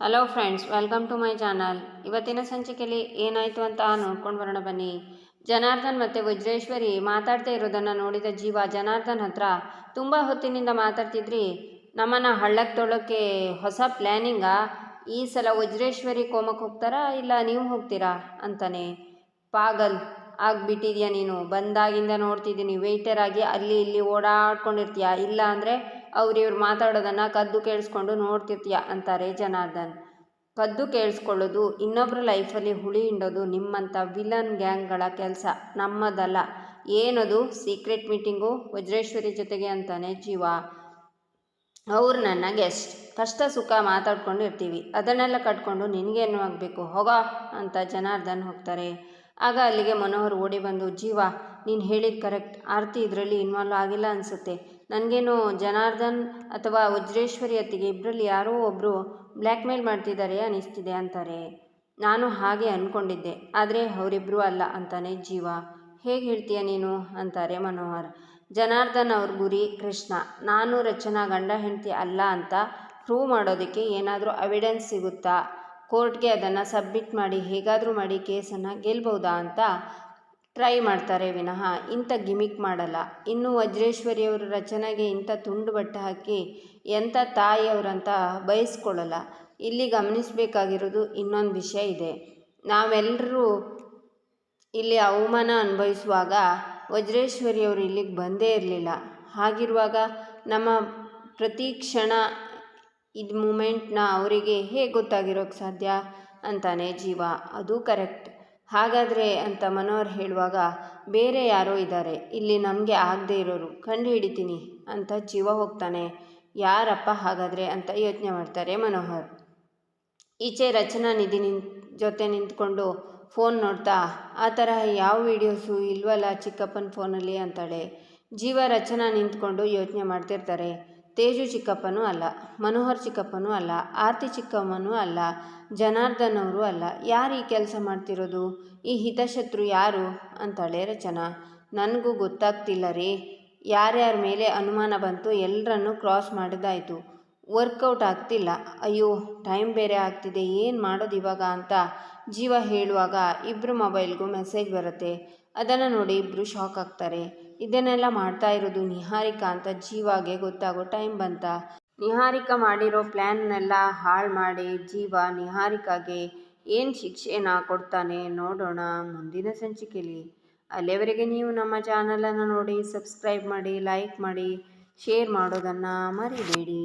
Hello friends welcome to my channel ಇವತ್ತಿನ ಸಂಚಿಕೆಯಲ್ಲಿ ಏನಾಯಿತು ಅಂತ ನೋಡ್ಕೊಂಡು ಬರೋಣ ಬನ್ನಿ. ಜನಾರ್ದನ್ ಮತ್ತು ವಜ್ರೇಶ್ವರಿ ಮಾತಾಡ್ತಾ ಇರೋದನ್ನು ನೋಡಿದ ಜೀವ ಜನಾರ್ದನ್ ಹತ್ರ ತುಂಬ ಹೊತ್ತಿನಿಂದ ಮಾತಾಡ್ತಿದ್ರಿ. ನಮ್ಮನ್ನು ಹಳ್ಳಕ್ಕೆ ತೊಳೋಕ್ಕೆ ಹೊಸ ಪ್ಲ್ಯಾನಿಂಗಾ ಈ ಸಲ ವಜ್ರೇಶ್ವರಿ ಕೋಮಕ್ಕೆ ಹೋಗ್ತಾರಾ ಇಲ್ಲ ನೀವು ಹೋಗ್ತೀರಾ ಅಂತಾನೆ. ಪಾಗಲ್ ಆಗಿಬಿಟ್ಟಿದ್ಯಾ ನೀನು? ಬಂದಾಗಿಂದ ನೋಡ್ತಿದ್ದೀನಿ. ವೆಯ್ಟರ್ ಆಗಿ ಅಲ್ಲಿ ಇಲ್ಲಿ ಓಡಾಡ್ಕೊಂಡಿರ್ತೀಯ? ಇಲ್ಲ ಅಂದರೆ ಅವ್ರು ಇವ್ರು ಮಾತಾಡೋದನ್ನು ಕದ್ದು ಕೇಳಿಸ್ಕೊಂಡು ನೋಡ್ತಿರ್ತೀಯ ಅಂತಾರೆ ಜನಾರ್ದನ್. ಕದ್ದು ಕೇಳಿಸ್ಕೊಳ್ಳೋದು ಇನ್ನೊಬ್ಬರ ಲೈಫಲ್ಲಿ ಹುಳಿ ಹಿಂಡೋದು ನಿಮ್ಮಂಥ ವಿಲನ್ ಗ್ಯಾಂಗ್ಗಳ ಕೆಲಸ, ನಮ್ಮದಲ್ಲ. ಏನದು ಸೀಕ್ರೆಟ್ ಮೀಟಿಂಗು ವಜ್ರೇಶ್ವರಿ ಜೊತೆಗೆ ಅಂತಾನೆ ಜೀವ. ಅವ್ರು ನನ್ನ ಗೆಸ್ಟ್. ಕಷ್ಟ ಸುಖ ಮಾತಾಡ್ಕೊಂಡು ಇರ್ತೀವಿ. ಅದನ್ನೆಲ್ಲ ಕಟ್ಕೊಂಡು ನಿನಗೇನು ಆಗಬೇಕು? ಹೋಗೋ ಅಂತ ಜನಾರ್ದನ್ ಹೋಗ್ತಾರೆ. ಆಗ ಅಲ್ಲಿಗೆ ಮನೋಹರ್ ಓಡಿ ಬಂದು, ಜೀವ, ನೀನು ಹೇಳಿದ ಕರೆಕ್ಟ್. ಆರತಿ ಇದರಲ್ಲಿ ಇನ್ವಾಲ್ವ್ ಆಗಿಲ್ಲ ಅನಿಸುತ್ತೆ. ನನಗೇನು ಜನಾರ್ದನ್ ಅಥವಾ ವಜ್ರೇಶ್ವರಿ ಅತ್ತಿಗೆ ಇಬ್ಬರಲ್ಲಿ ಯಾರೋ ಒಬ್ಬರು ಬ್ಲ್ಯಾಕ್ಮೇಲ್ ಮಾಡ್ತಿದ್ದಾರೆ ಅನಿಸ್ತಿದೆ ಅಂತಾರೆ. ನಾನು ಹಾಗೆ ಅಂದ್ಕೊಂಡಿದ್ದೆ ಆದರೆ ಅವರಿಬ್ಬರು ಅಲ್ಲ ಅಂತಾನೆ ಜೀವ. ಹೇಗೆ ಹೇಳ್ತೀಯ ನೀನು? ಅಂತಾರೆ ಮನೋಹರ್. ಜನಾರ್ದನ್ ಅವ್ರ ಗುರಿ ಕೃಷ್ಣ. ನಾನು ರಚನಾ ಗಂಡ ಹೆಂಡತಿ ಅಲ್ಲ ಅಂತ ಪ್ರೂವ್ ಮಾಡೋದಕ್ಕೆ ಏನಾದರೂ ಅವಿಡೆನ್ಸ್ ಸಿಗುತ್ತಾ? ಕೋರ್ಟ್ಗೆ ಅದನ್ನು ಸಬ್ಮಿಟ್ ಮಾಡಿ, ಹೇಗಾದರೂ ಮಾಡಿ ಕೇಸನ್ನು ಗೆಲ್ಬೋದಾ ಅಂತ ಟ್ರೈ ಮಾಡ್ತಾರೆ ವಿನಃ, ಇಂಥ ಗಿಮಿಕ್ ಮಾಡಲ್ಲ. ಇನ್ನು ವಜ್ರೇಶ್ವರಿಯವರು ರಚನೆಗೆ ಇಂಥ ತುಂಡು ಬಟ್ಟೆ ಹಾಕಿ ಎಂಥ ತಾಯಿಯವರಂತ ಬಯಸ್ಕೊಳ್ಳಲ್ಲ. ಇಲ್ಲಿ ಗಮನಿಸಬೇಕಾಗಿರೋದು ಇನ್ನೊಂದು ವಿಷಯ ಇದೆ. ನಾವೆಲ್ಲರೂ ಇಲ್ಲಿ ಅವಮಾನ ಅನುಭವಿಸುವಾಗ ವಜ್ರೇಶ್ವರಿಯವರು ಇಲ್ಲಿಗೆ ಬಂದೇ ಇರಲಿಲ್ಲ. ಹಾಗಿರುವಾಗ ನಮ್ಮ ಪ್ರತಿ ಕ್ಷಣ ಇದು ಮೂಮೆಂಟ್ನ ಅವರಿಗೆ ಹೇಗೆ ಗೊತ್ತಾಗಿರೋಕ್ಕೆ ಸಾಧ್ಯ ಅಂತಾನೆ ಜೀವ. ಅದು ಕರೆಕ್ಟ್. ಹಾಗಾದರೆ ಅಂತ ಮನೋಹರ್ ಹೇಳುವಾಗ, ಬೇರೆ ಯಾರೋ ಇದ್ದಾರೆ, ಇಲ್ಲಿ ನಮಗೆ ಆಗದೆ ಇರೋರು ಕಂಡು ಹಿಡಿತೀನಿ ಅಂತ ಜೀವ ಹೋಗ್ತಾನೆ. ಯಾರಪ್ಪ ಹಾಗಾದರೆ ಅಂತ ಯೋಚನೆ ಮಾಡ್ತಾರೆ ಮನೋಹರ್. ಈಚೆ ರಚನಾ ನಿಧಿ ನಿನ್ ಜೊತೆ ನಿಂತ್ಕೊಂಡು ಫೋನ್ ನೋಡ್ತಾ, ಆ ತರಹ ಯಾವ ವೀಡಿಯೋಸು ಇಲ್ವಲ್ಲ ಚಿಕ್ಕಪ್ಪನ ಫೋನಲ್ಲಿ ಅಂತಾಳೆ. ಜೀವ ರಚನಾ ನಿಂತ್ಕೊಂಡು ಯೋಚನೆ ಮಾಡ್ತಿರ್ತಾರೆ. ತೇಜು ಚಿಕ್ಕಪ್ಪನೂ ಅಲ್ಲ, ಮನೋಹರ್ ಚಿಕ್ಕಪ್ಪನೂ ಅಲ್ಲ, ಆರತಿ ಚಿಕ್ಕಮ್ಮನೂ ಅಲ್ಲ ಜನಾರ್ದನ್ ಅವರು ಅಲ್ಲ. ಯಾರು ಈ ಕೆಲಸ ಮಾಡ್ತಿರೋದು? ಈ ಹಿತಶತ್ರು ಯಾರು? ಅಂತಾಳೆ ರಚನಾ. ನನಗೂ ಗೊತ್ತಾಗ್ತಿಲ್ಲ ರೀ. ಯಾರ್ಯಾರ ಮೇಲೆ ಅನುಮಾನ ಬಂತು ಎಲ್ಲರನ್ನೂ ಕ್ರಾಸ್ ಮಾಡಿದಾಯಿತು. ವರ್ಕೌಟ್ ಆಗ್ತಿಲ್ಲ. ಅಯ್ಯೋ, ಟೈಮ್ ಬೇರೆ ಆಗ್ತಿದೆ, ಏನು ಮಾಡೋದು ಇವಾಗ ಅಂತ ಜೀವ ಹೇಳುವಾಗ ಇಬ್ಬರು ಮೊಬೈಲ್ಗೂ ಮೆಸೇಜ್ ಬರುತ್ತೆ. ಅದನ್ನು ನೋಡಿ ಇಬ್ಬರು ಶಾಕ್ ಆಗ್ತಾರೆ. ಇದನ್ನೆಲ್ಲ ಮಾಡ್ತಾ ಇರೋದು ನಿಹಾರಿಕಾ ಅಂತ ಜೀವಾಗೆ ಗೊತ್ತಾಗೋ ಟೈಮ್ ಬಂತ. ನಿಹಾರಿಕಾ ಮಾಡಿರೋ ಪ್ಲ್ಯಾನ್ನೆಲ್ಲ ಹಾಳು ಮಾಡಿ ಜೀವ ನಿಹಾರಿಕಾಗೆ ಏನು ಶಿಕ್ಷೆನ ಕೊಡ್ತಾನೆ ನೋಡೋಣ ಮುಂದಿನ ಸಂಚಿಕೆಯಲ್ಲಿ ಅಲ್ಲಿಯವರೆಗೆ ನೀವು ನಮ್ಮ ಚಾನಲನ್ನು ನೋಡಿ ಸಬ್ಸ್ಕ್ರೈಬ್ ಮಾಡಿ, ಲೈಕ್ ಮಾಡಿ, ಶೇರ್ ಮಾಡೋದನ್ನು ಮರಿಬೇಡಿ.